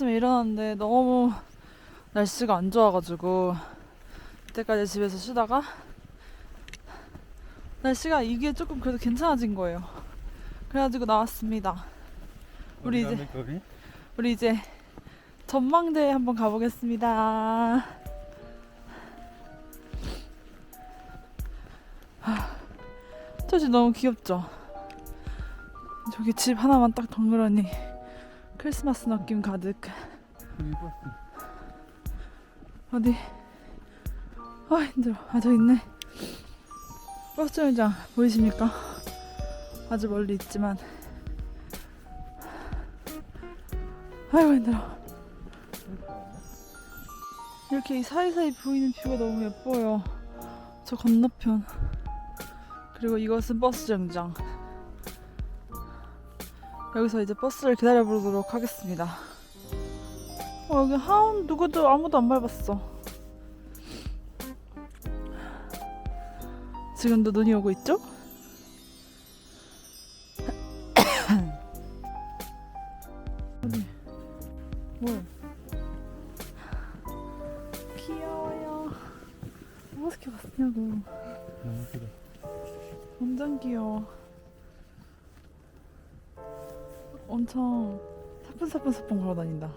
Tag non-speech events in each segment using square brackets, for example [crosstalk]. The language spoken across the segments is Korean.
아침에 일어났는데 너무 날씨가 안 좋아가지고 그때까지 집에서 쉬다가 날씨가 이게 조금 그래도 괜찮아진 거예요. 그래가지고 나왔습니다. 우리 이제 거기? 우리 이제 전망대에 한번 가보겠습니다. 하, 저집 너무 귀엽죠? 저기 집 하나만 딱 덩그러니 크리스마스 느낌 가득. 버스. 어디? 아 힘들어. 아 저 있네. 버스 정류장 보이십니까? 아주 멀리 있지만. 아이고 힘들어. 이렇게 이 사이사이 보이는 뷰가 너무 예뻐요. 저 건너편. 그리고 이것은 버스 정류장. 여기서 이제 버스를 기다려 보도록 하겠습니다. 어, 여기 하운 누구도 아무도 안 밟았어. 지금도 눈이 오고 있죠? 어디? [coughs] 뭘? 귀여워요. 어떻게 봤냐고. 너무 크다. 완전 귀여워. 엄청 사뿐사뿐사뿐 걸어다닌다.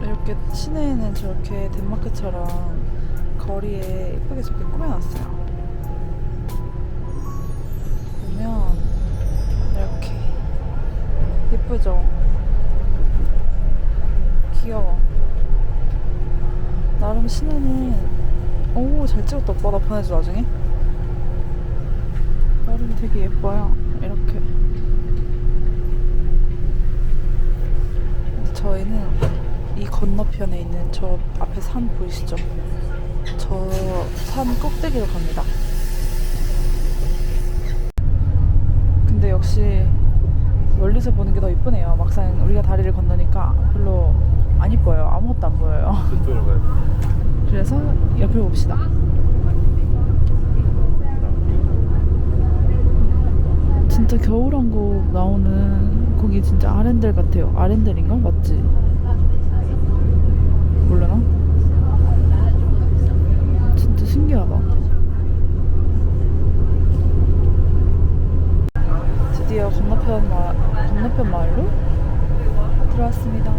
이렇게 시내에는 저렇게 덴마크처럼 거리에 예쁘게 저렇게 꾸며놨어요. 보면 이렇게 예쁘죠? 귀여워. 나름 시내는 오 잘 찍었다 오빠 나 보내줘 나중에 나름 되게 예뻐요 이렇게 저희는 이 건너편에 있는 저 앞에 산 보이시죠 저 산 꼭대기로 갑니다 근데 역시 멀리서 보는 게 더 이쁘네요 막상 우리가 다리를 건너니까 별로 안 이뻐요 아무것도 안 보여요. [laughs] 그래서 옆을 봅시다. 진짜 겨울왕국 나오는 거기 진짜 아렌델 같아요. 아렌델인가? 맞지? 몰라나? 진짜 신기하다. 드디어 건너편 마 건너편 마을로 들어왔습니다.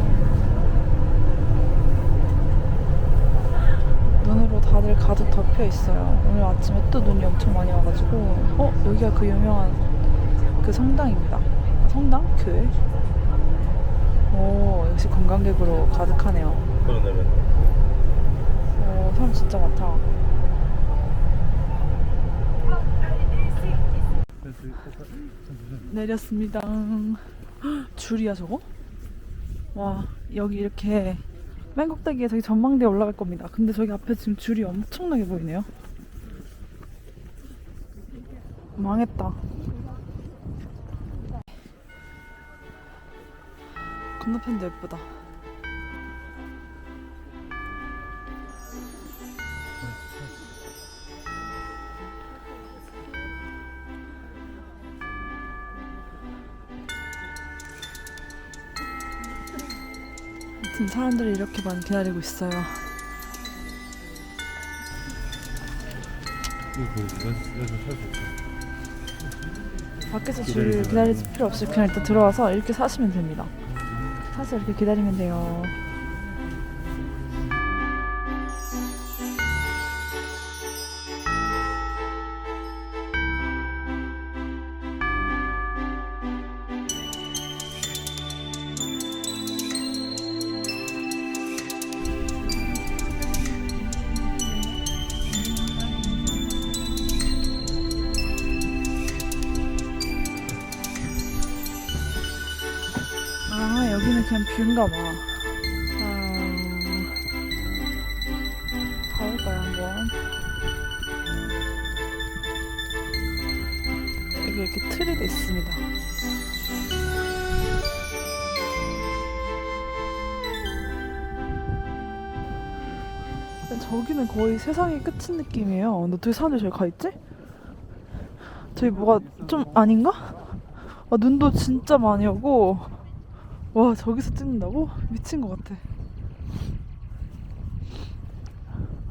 눈으로 다들 가득 덮여 있어요. 오늘 아침에 또 눈이 엄청 많이 와가지고 어 여기가 그 유명한 그 성당입니다. 아, 성당? 교회? 오 역시 관광객으로 가득하네요. 그러냐면 오 사람 진짜 많다. 내렸습니다. 헉, 줄이야 저거? 와 여기 이렇게 맨 꼭대기에 저기 전망대에 올라갈 겁니다. 근데 저기 앞에 지금 줄이 엄청나게 보이네요. 망했다. 건너편도 예쁘다. 아무튼 사람들이 이렇게 많이 기다리고 있어요. 있어. 밖에서 줄 기다릴 필요 없이 그냥 일단 들어와서 이렇게 사시면 됩니다. 사서 이렇게 기다리면 돼요. 그냥 뷰인가 봐. 아... 가볼까요 한번? 여기 이렇게 틀이 돼 있습니다. 저기는 거의 세상의 끝인 느낌이에요. 근데 어떻게 사람들이 저기 가 있지? 저기 뭐가 좀 아닌가? 아, 눈도 진짜 많이 오고 와 저기서 찍는다고? 미친 것 같아.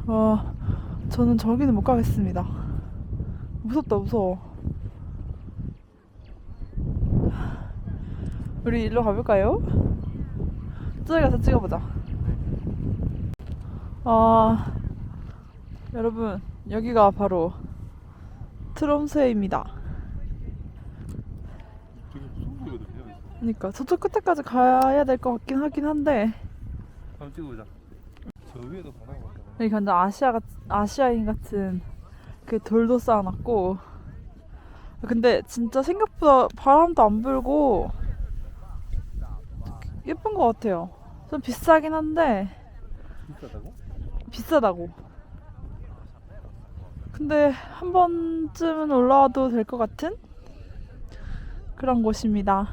와 저는 저기는 못 가겠습니다. 무섭다 무서워. 우리 일로 가볼까요? 저기 가서 찍어보자. 아 여러분 여기가 바로 트롬스에입니다. 되게 무서운 거거든요. 그러니까 저쪽 끝에까지 가야 될 것 같긴 하긴 한데 한번 찍어보자. 저 위에도 가나 봐. 여기 완전 아시아 같, 아시아인 같은 그 돌도 쌓아놨고 근데 진짜 생각보다 바람도 안 불고 예쁜 것 같아요. 좀 비싸긴 한데 비싸다고? 비싸다고. 근데 한 번쯤은 올라와도 될 것 같은 그런 곳입니다.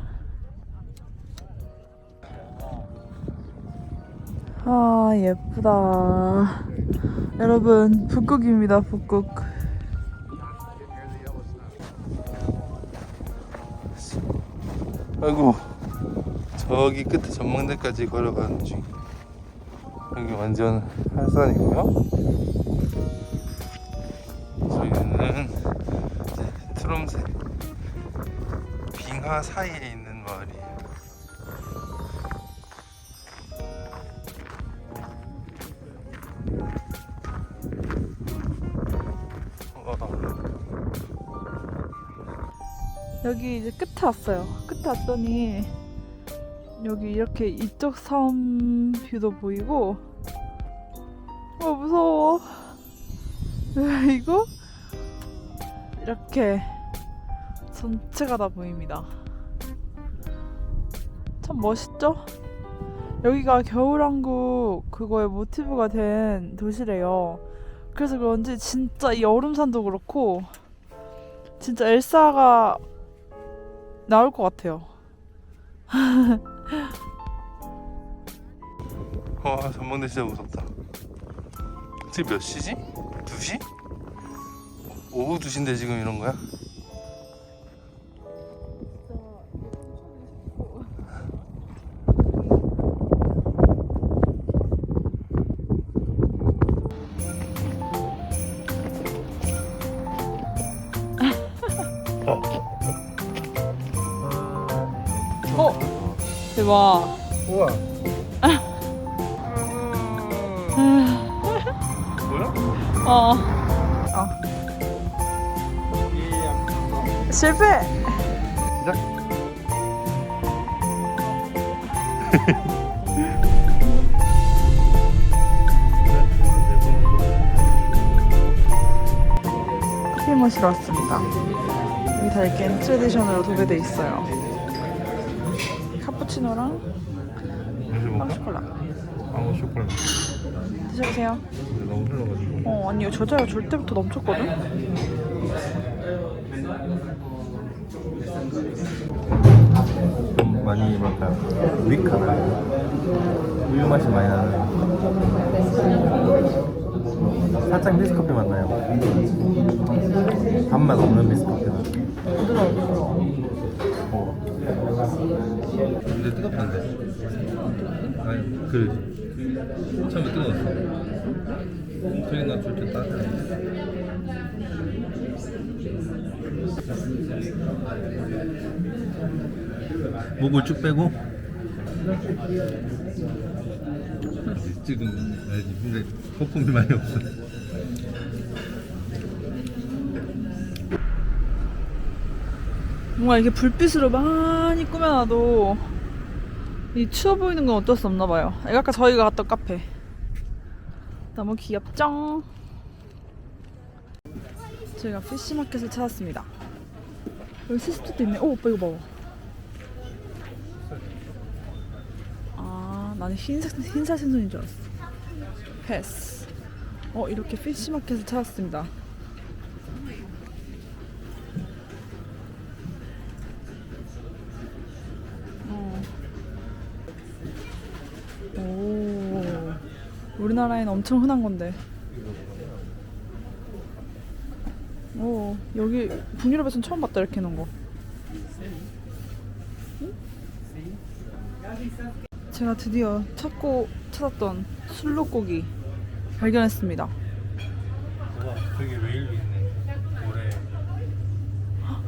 아 예쁘다. 여러분 북극입니다 북극. 아이고 저기 끝에 전망대까지 걸어가는 중. 여기 완전 할산이고요. 저희는 트롬새 빙하 사이에 있는 마을이에요. 여기 이제 끝에 왔어요. 끝에 왔더니 여기 이렇게 이쪽 섬 뷰도 보이고 어 무서워. 이거 이렇게 전체가 다 보입니다. 참 멋있죠? 여기가 겨울왕국 그거의 모티브가 된 도시래요. 그래서 그런지 진짜 이 얼음산도 그렇고 진짜 엘사가 나올 것 같아요. 와 전망대 진짜 무섭다. 지금 몇 시지? 2시? 오후 2시인데 지금 이런 거야? 대박. 우와. 뭐야? 어. 어. 실패. 시작. 커피 마시러 왔습니다. 여기 다 이렇게 엔트 에디션으로 도배돼 있어요. 카푸치노랑 빵 쇼콜라. 방어 쇼콜라. 드셔보세요. 근데 너무 흘러가지고. 어 아니요 저자가 줄 때부터 넘쳤거든. 좀 많이 뭐랄까 윅하나요? 우유 맛이 많이 나는. 살짝 미스커피 맛 나요. 단맛 없는 미스커피. 부드러워 부드러워. 어. 뜨겁던데. 아니 그 처음에 뜨거웠어. 저기 나줄때 따뜻해. 목을 쭉 빼고 지금 알지 근데 거품이 많이 없어 뭔가 이렇게 불빛으로 많이 꾸며놔도 이 추워 보이는 건 어쩔 수 없나 봐요. 아까 저희가 갔던 카페. 너무 귀엽죠? 저희가 피시마켓을 찾았습니다. 여기 시스토도 있네. 오, 오빠 이거 봐. 아, 나는 흰색, 흰살 생선인 줄 알았어. 패스. 어, 이렇게 피시마켓을 찾았습니다. 오, 우리나라에는 엄청 흔한 건데. 오, 여기 북유럽에서는 처음 봤다 이렇게 해놓은 거. 응? 제가 드디어 찾고 찾았던 술록고기 발견했습니다. 와 저기 웨일도 있네 고래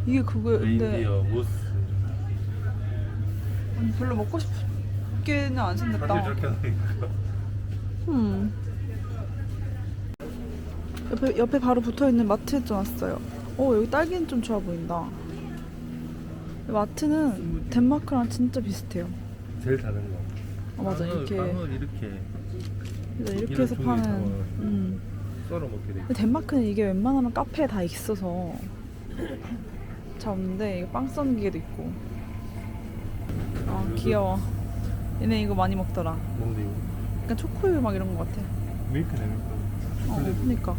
이게 그거인데 레인디어 모스 음, 별로 먹고 싶게는 안 생겼다. 저렇게 하니까 음. 옆에 옆에 바로 붙어 있는 마트에 좀 왔어요. 어 여기 딸기는 좀 좋아 보인다. 마트는 덴마크랑 진짜 비슷해요. 제일 다른 거 아 맞아 빵을- 이렇게 빵을 이렇게 이렇게 해서 파는. 음. 썰어 먹게 돼 덴마크는 이게 웬만하면 카페에 다 있어서 잘 없는데 이거 빵 써는 기계도 있고. 아 귀여워. 얘네 이거 많이 먹더라. 뭔데 이거? 약간 초코우유 막 이런 거 같아. 밀크네 밀크 어. 그니까.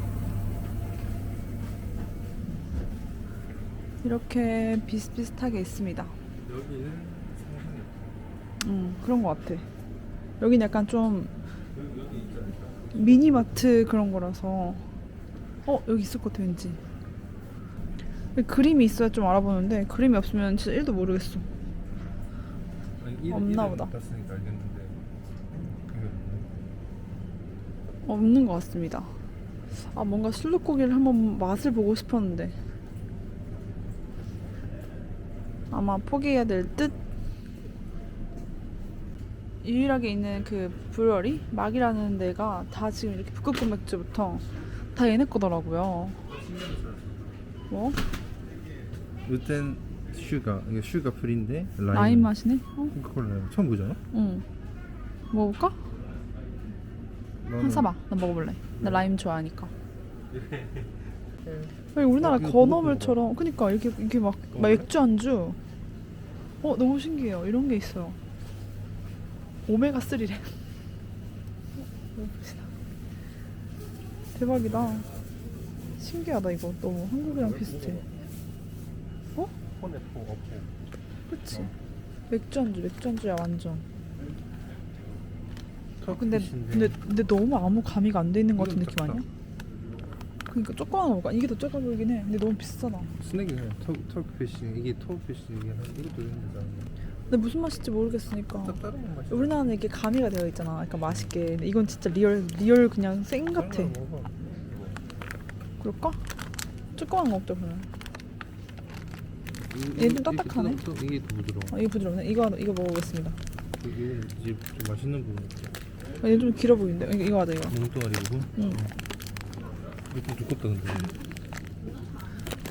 이렇게 비슷비슷하게 있습니다. 여기는 상상이 없어 음, 그런 것 같아. 여긴 약간 좀? 미니마트 그런 거라서. 어, 여기 있을 것 같아, 왠지. 그림이 있어야 좀 알아보는데, 그림이 없으면 진짜 1도 모르겠어. 없나 보다. 봤으니까 알겠는데 이게 없는 것 같습니다. 아, 뭔가 술록고기를 한번 맛을 보고 싶었는데. 아마 포기해야 될 듯? 유일하게 있는 그 브루어리? 막이라는 데가 다 지금 이렇게 북극곰 맥주부터 다 얘네 거더라고요. 뭐? 루텐 슈가 이게 슈가 프리인데 라임, 라임 맛이네? 어? 코카콜라 처음 보잖아? 응. 먹어볼까? 한 사봐. 나 먹어볼래. 나 라임 좋아하니까. [laughs] 여기 우리나라 어, 이거 건어물처럼 그니까 이렇게 이렇게 막, 막? 맥주 안주 어 너무 신기해요 이런 게 있어요 오메가 3래 먹어봅시다 [laughs] 대박이다 신기하다 이거 너무 한국이랑 비슷해 어? 포네포 어포 그치 어. 맥주 안주 맥주 안주야 완전 아, 근데 터키시인데. 근데 근데 너무 아무 가미가 안 돼 있는 것 같은 이건 느낌 작다. 아니야? 그러니까 조그만 거 먹을까? 이게 더 작아 보이긴 해 근데 너무 비싸다 스낵이네 터크피쉬 이게 토피쉬 이게 한 이것도 있는데 근데 무슨 맛일지 모르겠으니까 맛이 우리나라는 이게 가미가 되어 있잖아. 그러니까 맛있게. 근데 이건 진짜 리얼 리얼 그냥 생 같아. 그럴까? 조그만 거 먹자 그냥. 얘는 좀 딱딱하네. 이게 더 부드러워 아, 이거 부드럽네. 이거 이거 먹어보겠습니다. 이게 이제 좀 맛있는 부분 아, 얘 좀 길어 보이는데. 이거, 이거 하자 이거. 몽뚱아리 부분 응. 이거 좀 두껍다 근데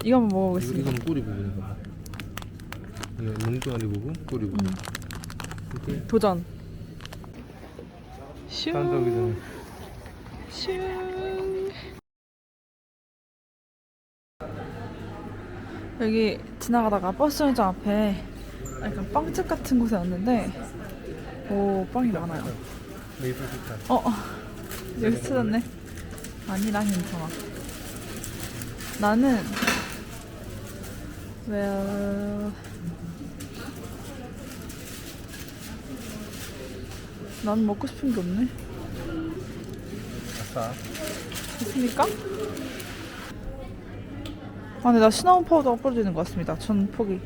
이거 한번 이거, 먹어보겠습니다. 이건 꼬리 부분인가 봐 이거 몽뚱아리 부분 꼬리 부분 음. 이렇게 도전. 슈. 딴 저기 전에 슈. 여기 지나가다가 버스 정류장 앞에 약간 빵집 같은 곳에 왔는데 오 빵이 많아요. 메이플 어, 어. 여기 찾았네. 아니, 난 괜찮아. 나는, well, 난 먹고 싶은 게 없네. 아싸 됐습니까? 아, 근데 나 시나몬 파우더가 뿌려지는 것 같습니다. 전 포기.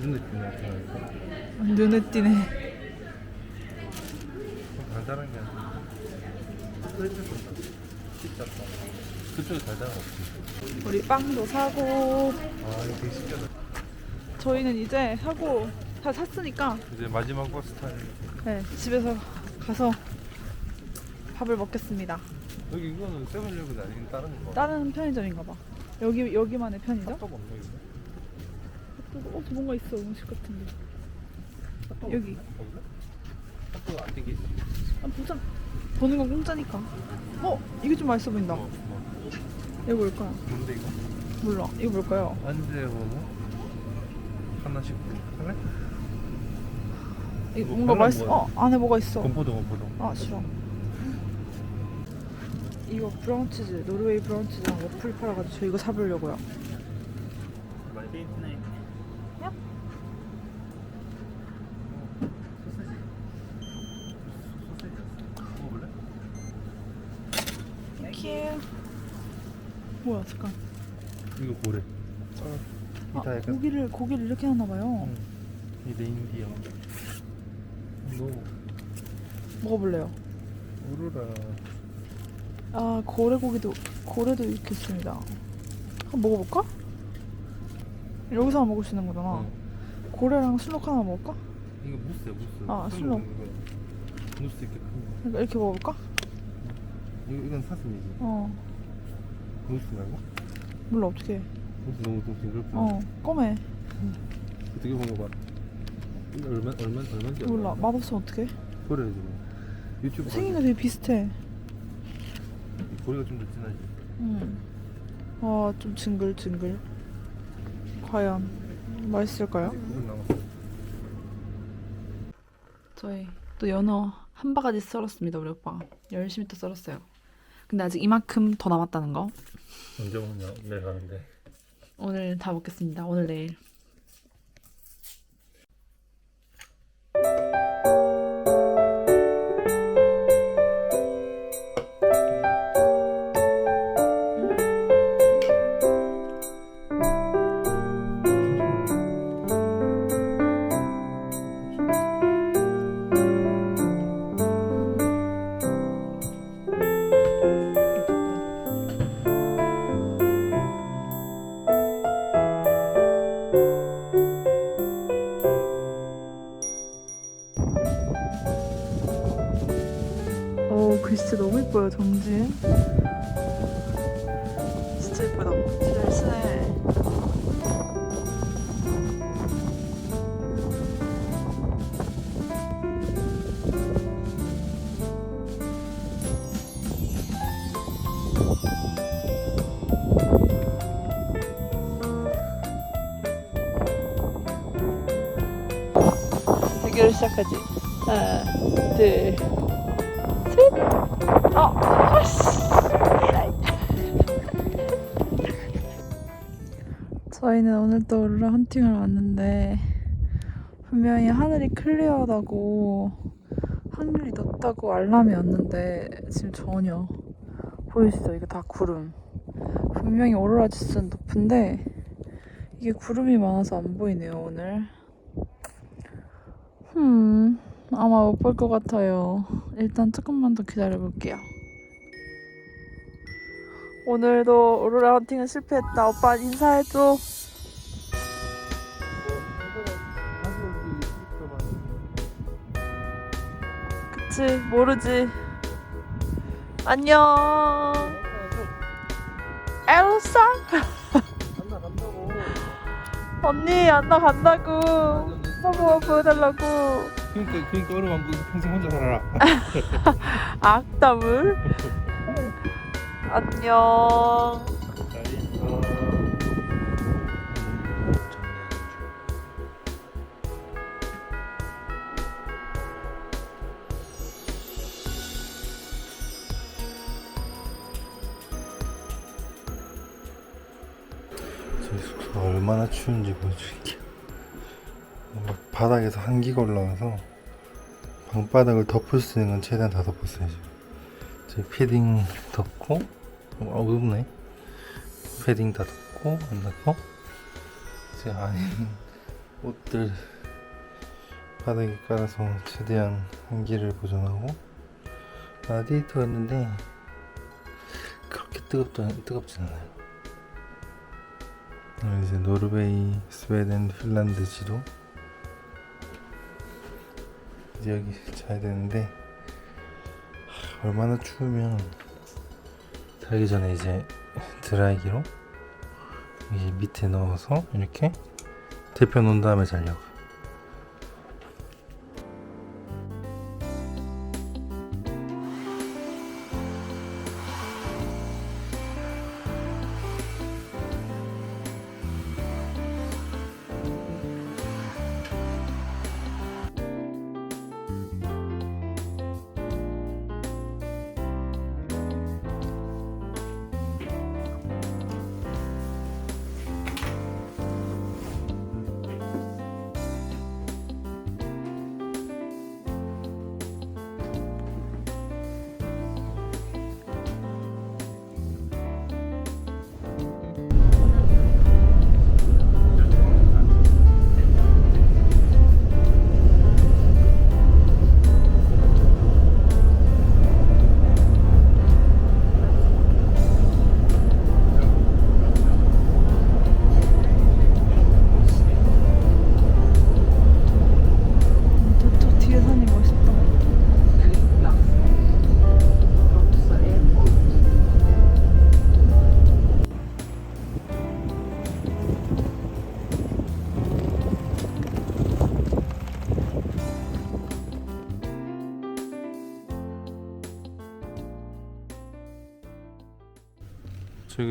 눈에 띄네 눈에 띄네. 달달한 게 아니라 진짜 그쪽에 달달한 거 없지? 우리 빵도 사고, 아 이거 되게 신기하다 저희는 이제 사고, 다 샀으니까 이제 마지막 버스 타임 네, 집에서 가서 밥을 먹겠습니다. 여기 이거는 세븐일레븐 아니긴 다른 거. 다른 편의점인가 봐. 여기 여기만의 편의점? 핫도그 없네 이거. 어, 저 뭔가 있어 음식 같은 게. 핫도그 여기. 핫도그 안 땡기지 아, 보자. 보는 건 공짜니까. 어, 이게 좀 맛있어 보인다. 뭐, 뭐. 이거 뭘까요? 뭔데 이거? 몰라. 이거 뭘까요? 안제 뭐 하나씩 할래? 이거 뭐, 뭔가 맛있어. 어, 안에 뭐가 있어. 건포도 건포도 아 싫어. 이거 브라운 치즈, 노르웨이 브라운 치즈랑 워플 팔아가지고 저 이거 사보려고요. 얍. 먹어볼래? 땡큐. 뭐야 잠깐. 이거 고래 아, 이다 약간 고기를 고기를 이렇게 하나 봐요. 응. 이 레인디어 너 먹어볼래요. 오르라. 아 고래 고기도 고래도 이렇게 있습니다. 한번 먹어볼까? 여기서만 먹을 수 있는 거잖아. 어. 고래랑 술록 하나 먹을까? 이거 무스야 무스. 아, 큰 술로. 무스 이렇게 큰 거. 그러니까 이렇게 먹어볼까? 이거 이건 사슴이지. 어 무스 말고? 몰라 어떻게? 해. 무스 너무 좀 징그럽지. 어 검해. 어떻게 먹어봐. 이거 얼마 얼마 얼마인지 몰라 맛없으면 어떡해? 버려야지 뭐. 유튜브 생긴 거 되게 비슷해. 고리가 좀더 진하지. 음. 와좀 징글징글. 과연 맛있을까요? 무슨 남았어? 저희 또 연어 한 바가지 썰었습니다 우리 오빠가 열심히 또 썰었어요. 근데 아직 이만큼 더 남았다는 거. 언제 먹냐? 내일 가는데. 오늘 다 먹겠습니다. 오늘 내일. 대결을 시작하지. 하나, 둘, 셋. 어, 아씨. [laughs] 저희는 오늘 또 오르라 헌팅을 왔는데 분명히 하늘이 클리어하다고 확률이 높다고 알람이 왔는데 지금 전혀 보이시죠? 이게 다 구름. 분명히 오로라 지수는 높은데 이게 구름이 많아서 안 보이네요 오늘. 음 아마 못 볼 것 같아요. 일단 조금만 더 기다려 볼게요. 오늘도 오로라 헌팅은 실패했다. 오빠 인사해줘. 그치 모르지. 안녕. 엘사. [laughs] 언니 안나 간다고. 한번 보여달라고. 그러니까 그러니까 얼음 안 평생 혼자 살아라. [laughs] 악담을. 안녕. 잘 있어. 저희 숙소가 얼마나 추운지 보여줄게요. 막 바닥에서 한기가 올라와서 방바닥을 덮을 수 있는 건 최대한 다 덮었어요 지금. 패딩 덮고 어 어둡네. 패딩 다 덮고 안 덮고 제 안에 있는 옷들 바닥에 깔아서 최대한 한기를 보존하고 라디에이터였는데 그렇게 뜨겁지 뜨겁진 않아요. 오늘 이제 노르웨이, 스웨덴, 핀란드 지도 이제 여기 자야 되는데 하, 얼마나 추우면 자기 전에 이제 드라이기로 이 밑에 넣어서 이렇게 데펴 놓은 다음에 자려고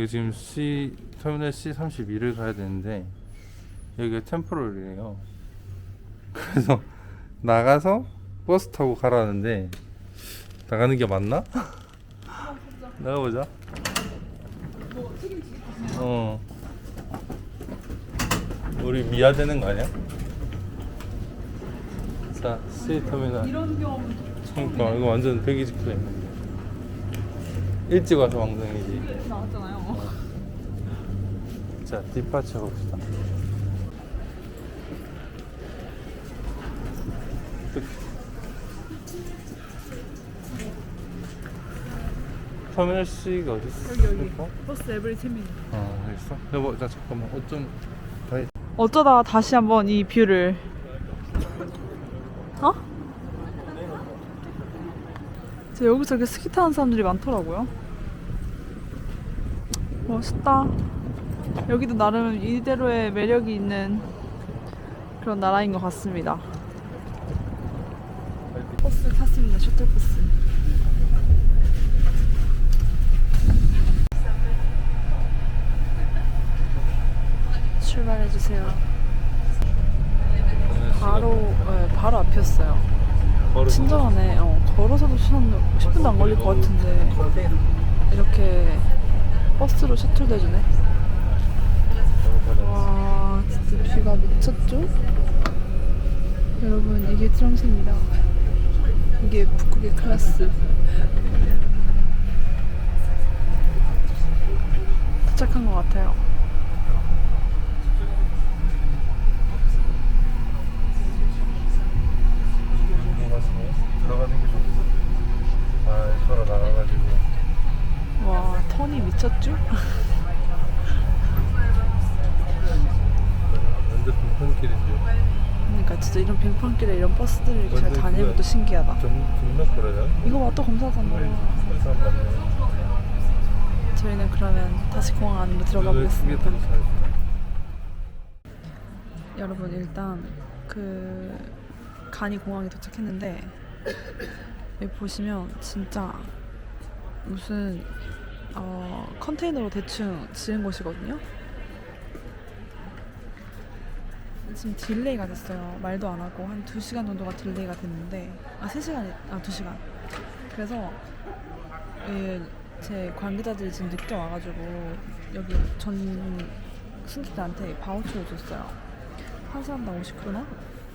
저기 지금 C 터미널 C 32를 가야 되는데 여기가 템포럴이에요. [laughs] 그래서 나가서 버스 타고 가라는데 나가는 게 맞나? [laughs] 나가보자. 어. 우리 미아 되는 거 아니야? 자, C 터미널. 이런 경험 그러니까 이거 완전 배기 직후에. 일찍 와서 왕성이지. 나왔잖아요. 자, 뒷받쳐 봅시다. 끝. 터미널 C가 어디 있어? 여기, 여기. 어, 버스 에브리 10민. 여기 있어? 여보, 나 잠깐만. 어좀 다 어쩌다 다시 한번 이 뷰를 저 여기서 이렇게 스키 타는 사람들이 많더라고요. 멋있다. 여기도 나름 이대로의 매력이 있는 그런 나라인 것 같습니다. 버스 탔습니다. 셔틀버스. 출발해 주세요. 바로 네, 바로 앞이었어요. 친절하네. 어, 걸어서도 시간 10분도 안 걸릴 것 같은데 이렇게 버스로 셔틀 대주네. 와 진짜 뷰가 미쳤죠? 여러분 이게 트럼스입니다. 이게 북극의 클래스. 도착한 것 같아요. 들어가는 게 좋겠어. 아, 서로 나가가지고. 와 턴이 미쳤죠? 완전 빈손길인데. 그러니까 진짜 이런 빙판길에 이런 완전 다니는 그거야. 것도 신기하다. 이거 봐 또 검사잖아. 저희는 그러면 다시 공항 안으로 들어가 보겠습니다. 여러분 일단 그 간이 공항에 도착했는데 여기 보시면 진짜 무슨 어, 컨테이너로 대충 지은 곳이거든요. 지금 딜레이가 됐어요. 말도 안 하고 한 2시간 정도가 딜레이가 됐는데 아 3시간 아 2시간. 그래서 예, 제 관계자들이 지금 늦게 와가지고 여기 전 승객들한테 바우처를 줬어요. 한 사람당 50크로나?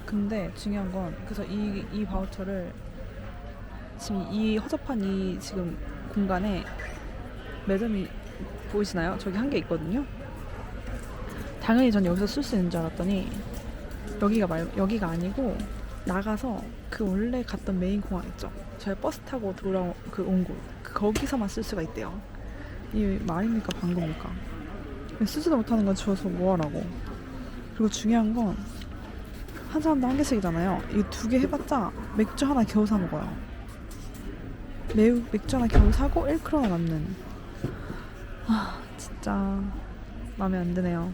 근데 중요한 건 그래서 이, 이 바우처를 지금 이 허접한 이 지금 공간에 매점이 보이시나요? 저기 한 개 있거든요. 당연히 전 여기서 쓸 수 있는 줄 알았더니 여기가 말 여기가 아니고 나가서 그 원래 갔던 메인 공항 있죠. 저희 버스 타고 돌아온 그온 곳. 그 거기서만 쓸 수가 있대요. 이 말입니까 방금입니까? 쓰지도 못하는 건 주워서 뭐하라고. 그리고 중요한 건 한 사람당 한 개씩이잖아요. 이 두 개 해봤자 맥주 하나 겨우 사 먹어요. 매우 맥주 하나 겨우 사고 1크로나 남는. 아 진짜 마음에 안 드네요.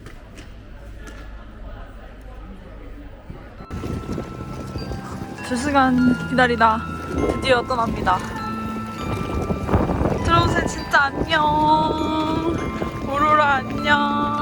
두 시간 기다리다 드디어 떠납니다. 트럼스 진짜 안녕. 오로라 안녕.